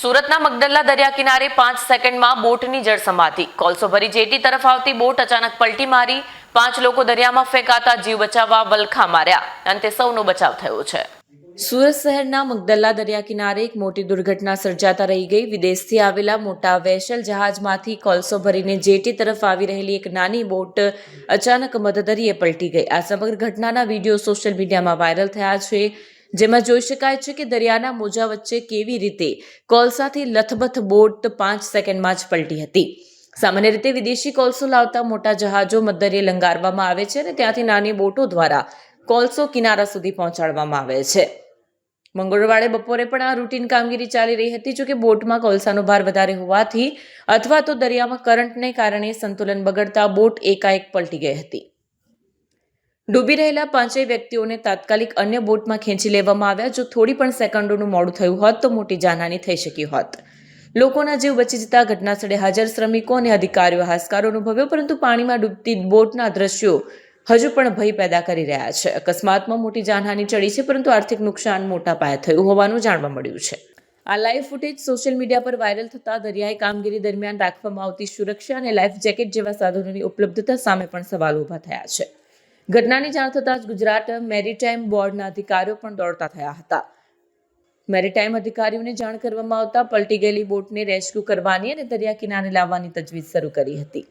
સુરતના મગદલ્લા દરિયા કિનારે પાંચ સેકન્ડમાં બોટની જળ સમાતી કોલસો ભરી જેટી તરફ આવતી બોટ અચાનક પલટી મારી, પાંચ લોકો દરિયામાં ફેંકાતા જીવ બચાવવા વલખા માર્યા. અંતે સૌનો બચાવ થયો છે. સુરત શહેરના મગદલ્લા દરિયા કિનારે એક મોટી દુર્ઘટના સર્જાતા રહી ગઈ. વિદેશથી આવેલા મોટા વેશલ જહાજમાંથી કોલસો ભરીને જેટી તરફ આવી રહેલી એક નાની બોટ અચાનક મધદરિયે પલટી ગઈ. આ સમગ્ર ઘટનાના વીડિયો સોશિયલ મીડિયામાં વાયરલ થયા છે. જેમાં જોઈ શકાય છે કે દરિયાના મોજા વચ્ચે કેવી રીતે કોલસાથી લથબથ બોટ પાંચ સેકન્ડમાં જ પલટી હતી. સામાન્ય રીતે વિદેશી કોલસો લાવતા મોટા જહાજો મધદરિયે લંગારવામાં આવે છે અને ત્યાંથી નાની બોટો દ્વારા કોલસો કિનારા સુધી પહોંચાડવામાં આવે છે. મંગળવારે બપોરે પણ આ રૂટીન કામગીરી ચાલી રહી હતી જોકે બોટમાં કોલસાનો ભાર વધારે હોવાથી અથવા તો દરિયામાં કરંટને કારણે સંતુલન બગડતા બોટ એકાએક પલટી ગઈ હતી. ડૂબી રહેલા પાંચેય વ્યક્તિઓને તાત્કાલિક અન્ય બોટમાં ખેંચી લેવામાં આવ્યા. જો થોડી પણ સેકન્ડોનું મોડું થયું હોત તો મોટી જાનહાની થઈ શકી હોત. લોકોના જીવ બચી જતા ઘટના સ્થળે હાજર શ્રમિકો અને અધિકારીઓ હાશકારો અનુભવ્યો, પરંતુ પાણીમાં ડૂબતી બોટના દ્રશ્યો હજુ પણ ભય પેદા કરી રહ્યા છે. અકસ્માતમાં મોટી જાનહાની ચડી છે, પરંતુ આર્થિક નુકસાન મોટા પાયે થયું હોવાનું જાણવા મળ્યું છે. આ લાઈવ ફૂટેજ સોશિયલ મીડિયા પર વાયરલ થતા દરિયાઈ કામગીરી દરમિયાન રાખવામાં આવતી સુરક્ષા અને લાઈફ જેકેટ જેવા સાધનોની ઉપલબ્ધતા સામે પણ સવાલ ઊભા થયા છે. ઘટનાની જાણ થતાં જ ગુજરાત મેરીટાઈમ બોર્ડના અધિકારીઓ પણ દોડતા થયા હતા. મેરીટાઈમ અધિકારીઓને જાણ કરવામાં આવતા પલટી ગયેલી બોટને રેસ્ક્યુ કરવાની અને દરિયા કિનારે લાવવાની તજવીજ શરૂ કરી હતી.